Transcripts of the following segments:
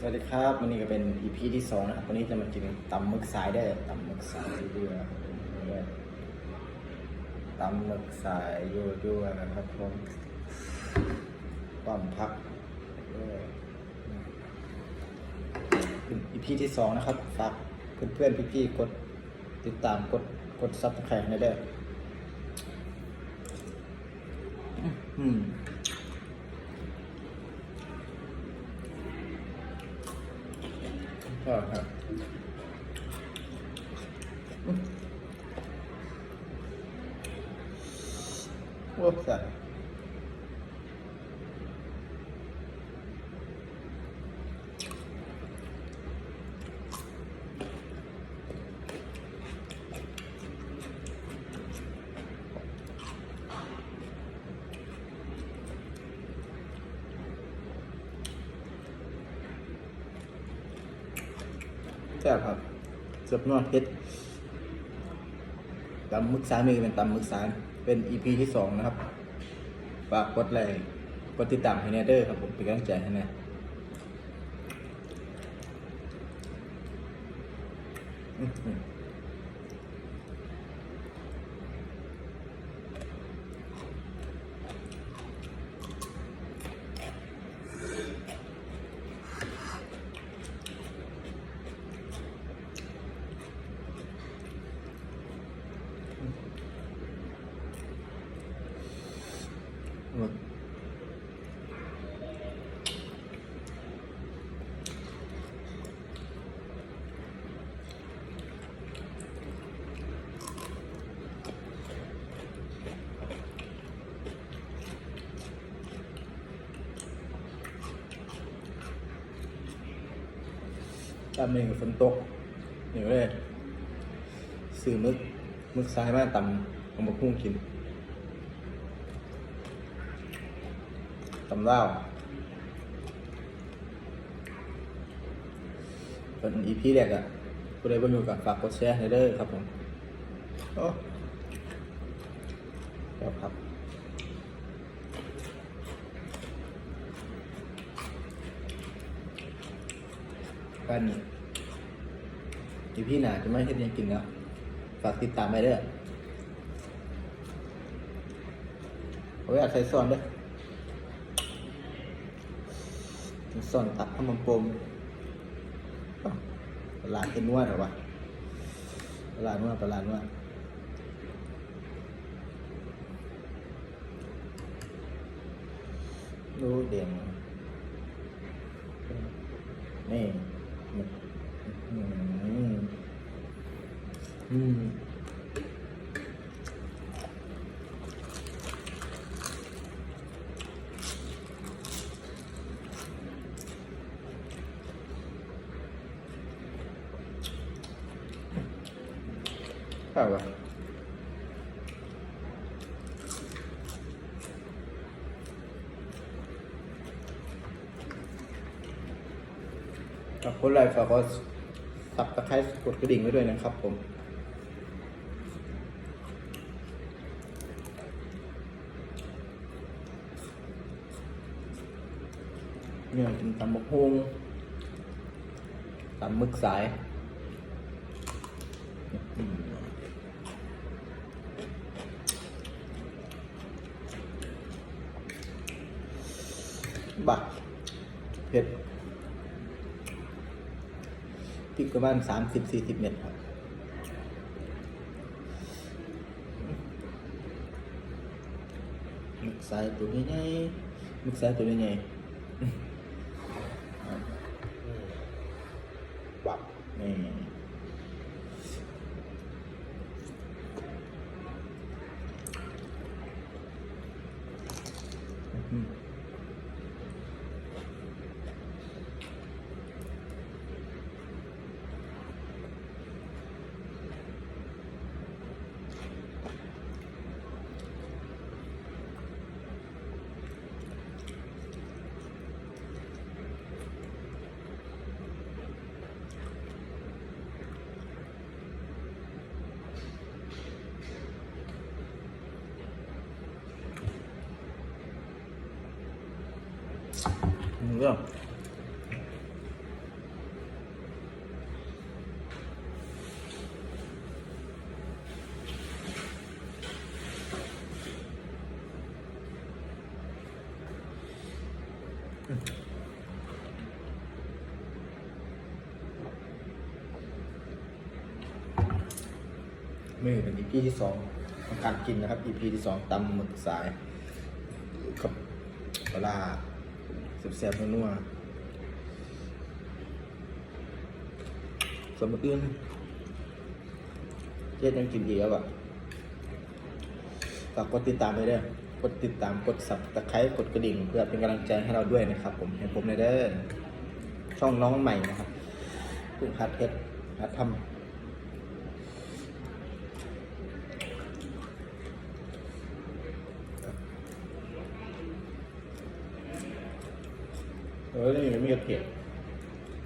สวัสดีครับวันนี้ก็เป็น EP ที่สองนะครับวันนี้จะมากินตำหมึกสายได้ตำหมึกสายด้วยด้วยตำหมึกสายด้วยด้วยนะครับผมต้อมพักด้วยเป็น EP ที่สองนะครับฝากเพื่อนๆพี่ๆกดติดตามกดกดซับสไครต์ให้ได้ออืม ก็ครับอืมโอ้สัตว์แซ่บครับเสือบนวดเพชรตำมึกสามีเป็นตำมึกสารเป็น EP ที่สองนะครับ ฝากกดไลค์กดติดตามให้แน่เด้อครับผมเป็นกำลังใจให้แน่อืมด ตำเองฝนตกเหนียวเลยซื้อมึกมึกซ้ายมาต่ำเอามาพุ่งกินตำเล่าเป็นอีพีแรกอะผู้ใดบ่มีโอกาสฝากกดแชร์ให้เด้อครับผม โอ้ครับครับ กันอีพีหนาจะไม่เฮ็ดหยังกินแล้วฝากติดตามไปเด้อผมอยาใส่ซอนด้อส่วนตัดทำมันปมตลาดเป็นนวดหรอวะตลาดนวดตลาดนวดดูเด่นนี่อืม อืมข้าวะขอบคุณไลค์ฝากกดสับตะไคร้กดกระดิ่งไว้ด้วยนะครับผม เนี่ยกินตำบักฮุงตำมึกสายบักเผ็ดพริกประมาณสามสิบสี่สิบเม็ดครับมึกสายตัวใหญ่ๆมึกสายตัวใหญ่ๆ บั เรื่องม่เป็นอีพีที่สองของการกินนะครับอีพีที่สองตำหมึกสายกับปลา แซ่บๆนัวๆสมมติอื่นเจ๊ยังกินอีกแล้วอะฝากกดติดตามไปเด้อกดติดตามกดสับตะไคร้กดกระดิ่ง เพื่อเป็นกำลังใจให้เราด้วยนะครับ ผมให้ผมในเด้อช่องน้องใหม่นะครับเพิ่งหัดเฮ็ดหัดทำ ออนี่มีกระเ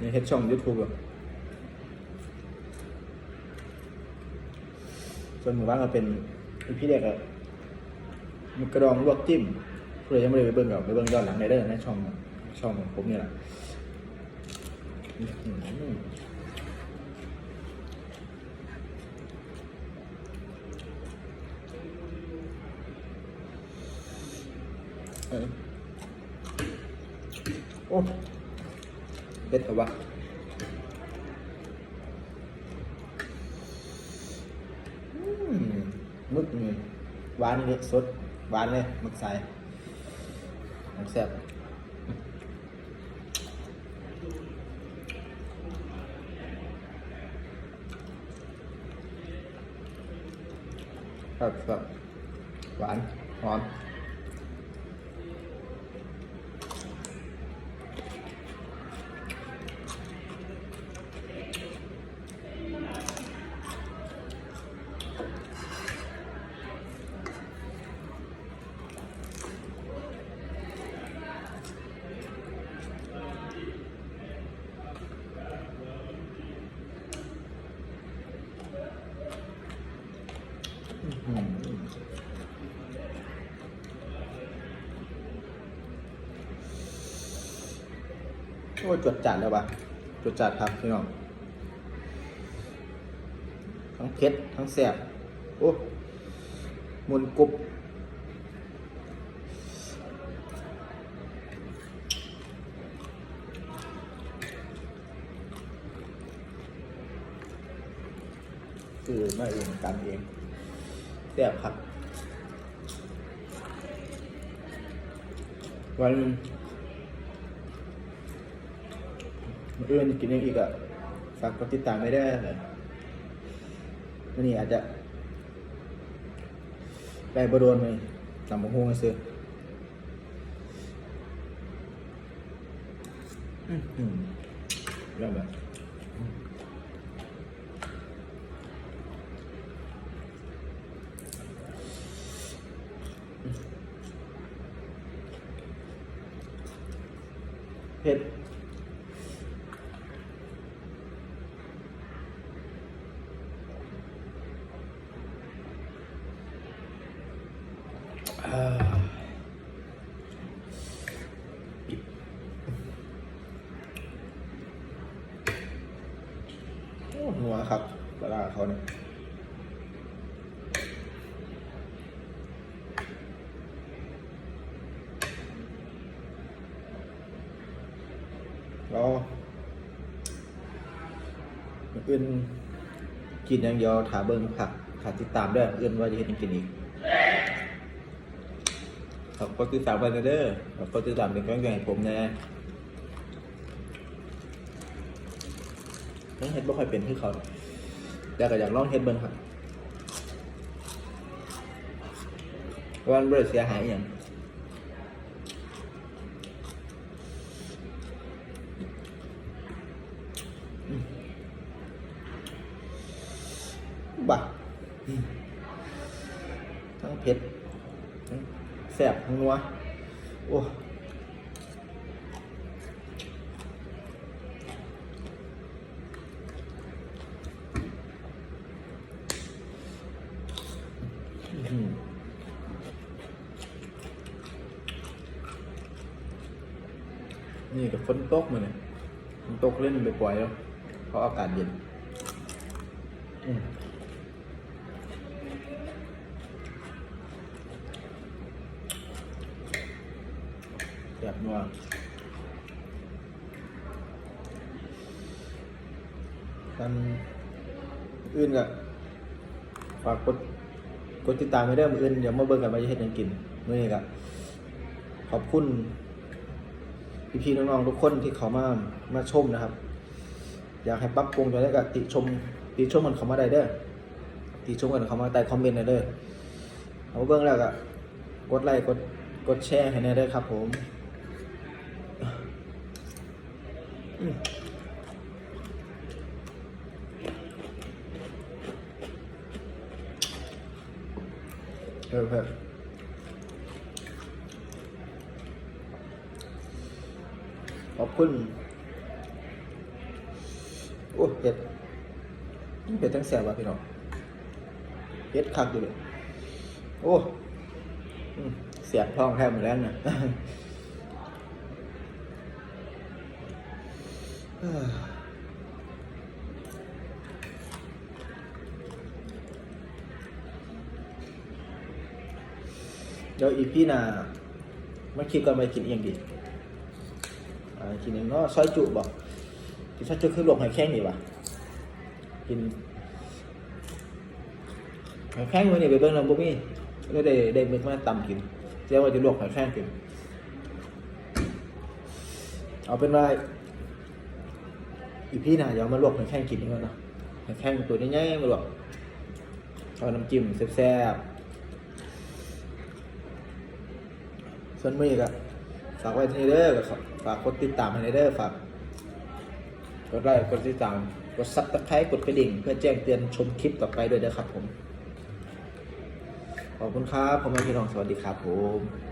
นี่เฮ็ดช่องยูทูบอะส่วนหมู่บ้านก็เป็นพี่เด็กอะมีกระดองลวกจิ้มเพื่อยังไม่ได้ไปเบิ่งกับไปเบิ่งย้อนหลังในเด้อในช่องช่องของผมนี่แหละเออ โอ้เด็ดเหรอวะอืมมึกนี่หวานเลยสดหวานเลยมึกใสมันแซ่บครับครับหวานหอม อืม โอ้ยจดจัดแล้วปะจดจัดครับพี่น้อง ทั้งเผ็ดทั้งแซ่บโอ้มุนกรุบคือมาเองกันเองแซ่บครับวัน มื้ออื่นกินยังอีกอะฝากกดติดตามไม่ได้เลยนนี้อาจจะไปบโดนไปนำมาหุ้งซื้ออืมอืมเรื่องแบบเผ็ด โอ้หัวครับเวลาเขาเนี่ยรออื่นกินอย่างเดียวถาเบิ้งผักขาติดตามด้วยอื่นว่าจะเห็นกินอีกขอบคุณติดตามไปเด้อขอบคุณติดตามเป็นกำลังใจให้ผมนะ ยังเฮ็ดบ่ค่อยเป็นคือเขาแต่ก็อยากลองเฮ็ดเบิ่งครับวันบ่ได้เสียหายอหย่างบ่ะทั้งเผ็ดแสบทั้งนัวโอ้หือ นี่กับฝนตกมาเนี่ยฝนตกเล่นไปปล่อยแล้วเพราะอากาศเย็นแบบนัวกันอื่นก็ฝากกดกดติดตามไปเด้อมื้ออื่นเดี๋ยวมาเบิ่งกันว่าจะเฮ็ดหยังกินมื้อนี้ก็ขอบคุณ พี่ๆน้องๆทุกคนที่เขามามาชมนะครับ อยากให้ปรับปรุงจะได้ก็ติชมติชมกันเข้ามาได้เด้อติชมกันเข้ามาใต้คอมเมนต์ได้เด้อเอาเบิ่งแล้วก็กดไลค์กดกดแชร์ให้แน่เด้ครับผมอืมเออเพื่อ ขอบคุณโอ้เผ็ดเผ็ดทั้งแสบว่ะพี่น้องเผ็ดคักอยู่เลยโอ้เสียบท้องแทบหมดแล้วนะเดี๋ยวอีพี่น่ะมาคิดก่อนไปกินเองดิ อ่ากินเองเนาะซอยจุบอกกินซอยจุคือลวกหอยแข้งดีป่ะกินหอยแข้งมื้อนี้ไปเบิ่งล้วบ่มีเลยได้ได้มึกมาตำกินเจ้าว่าจะลวกหอยแข้งกิน เอาเป็นว่าอีพี่น่ะเดี๋ยวมาลวกหอยแข้งกินดีกว่าเนาะหอยแข้งตัวใหญ่ๆมาลวกเอาน้ำจิ้มแซ่บๆส่วนมือก็ฝากไว้ที่นี่เด้อก็ ฝากกดติดตามให้ในเด้อฝากกดไลค์กดติดตาม กดซับสไคร้กดกระดิ่ง เพื่อแจ้งเตือนชมคลิปต่อไปด้วยนะครับผม ขอบคุณครับผมพี่น้องสวัสดีครับผม